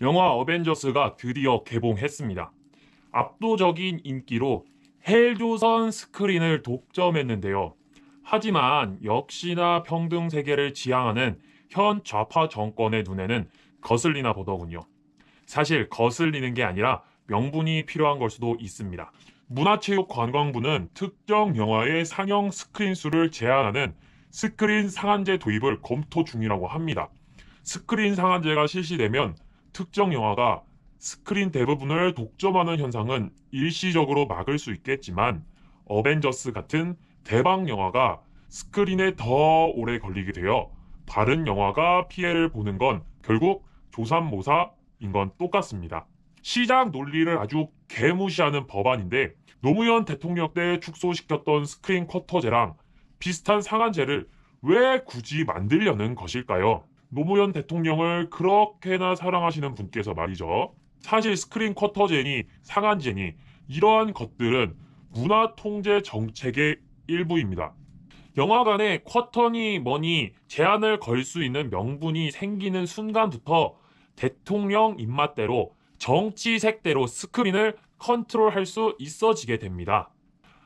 영화 어벤져스가 드디어 개봉했습니다. 압도적인 인기로 헬조선 스크린을 독점했는데요. 하지만 역시나 평등 세계를 지향하는 현 좌파 정권의 눈에는 거슬리나 보더군요. 사실 거슬리는 게 아니라 명분이 필요한 걸 수도 있습니다. 문화체육관광부는 특정 영화의 상영 스크린 수를 제한하는 스크린 상한제 도입을 검토 중이라고 합니다. 스크린 상한제가 실시되면 특정 영화가 스크린 대부분을 독점하는 현상은 일시적으로 막을 수 있겠지만 어벤져스 같은 대박 영화가 스크린에 더 오래 걸리게 되어 다른 영화가 피해를 보는 건 결국 조삼모사인 건 똑같습니다. 시장 논리를 아주 개무시하는 법안인데 노무현 대통령 때 축소시켰던 스크린 쿼터제랑 비슷한 상한제를 왜 굳이 만들려는 것일까요? 노무현 대통령을 그렇게나 사랑하시는 분께서 말이죠. 사실 스크린 쿼터제니 상한제니 이러한 것들은 문화 통제 정책의 일부입니다. 영화관에 쿼터니 뭐니 제한을 걸 수 있는 명분이 생기는 순간부터 대통령 입맛대로 정치색대로 스크린을 컨트롤할 수 있어지게 됩니다.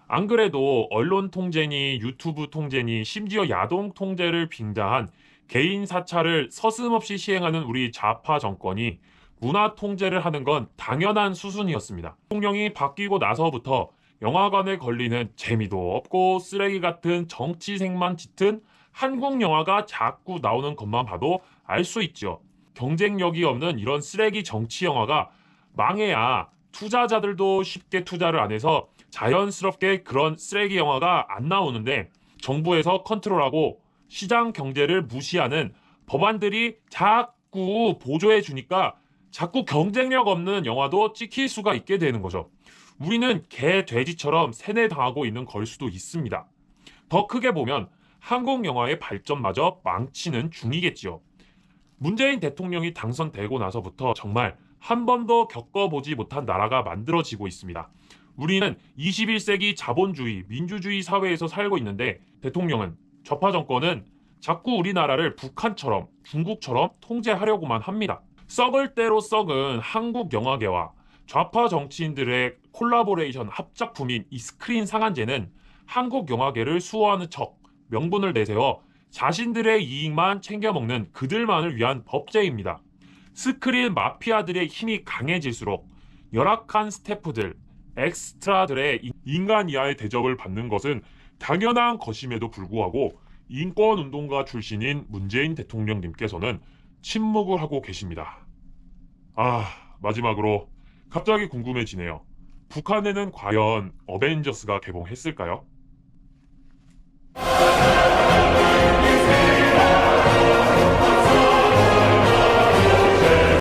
안 그래도 언론 통제니 유튜브 통제니 심지어 야동 통제를 빙자한 개인 사찰을 서슴없이 시행하는 우리 좌파 정권이 문화 통제를 하는 건 당연한 수순이었습니다. 대통령이 바뀌고 나서부터 영화관에 걸리는 재미도 없고 쓰레기 같은 정치색만 짙은 한국 영화가 자꾸 나오는 것만 봐도 알 수 있죠. 경쟁력이 없는 이런 쓰레기 정치 영화가 망해야 투자자들도 쉽게 투자를 안 해서 자연스럽게 그런 쓰레기 영화가 안 나오는데 정부에서 컨트롤하고 시장 경제를 무시하는 법안들이 자꾸 보조해 주니까 자꾸 경쟁력 없는 영화도 찍힐 수가 있게 되는 거죠. 우리는 개, 돼지처럼 세뇌당하고 있는 걸 수도 있습니다. 더 크게 보면 한국 영화의 발전마저 망치는 중이겠지요. 문재인 대통령이 당선되고 나서부터 정말 한 번도 겪어보지 못한 나라가 만들어지고 있습니다. 우리는 21세기 자본주의, 민주주의 사회에서 살고 있는데 대통령은 좌파 정권은 자꾸 우리나라를 북한처럼 중국처럼 통제하려고만 합니다. 썩을 대로 썩은 한국 영화계와 좌파 정치인들의 콜라보레이션 합작품인 이 스크린 상한제는 한국 영화계를 수호하는 척 명분을 내세워 자신들의 이익만 챙겨먹는 그들만을 위한 법제입니다. 스크린 마피아들의 힘이 강해질수록 열악한 스태프들, 엑스트라들의 인간 이하의 대접을 받는 것은 당연한 것임에도 불구하고 인권운동가 출신인 문재인 대통령님께서는 침묵을 하고 계십니다. 아, 마지막으로 갑자기 궁금해지네요. 북한에는 과연 어벤져스가 개봉했을까요?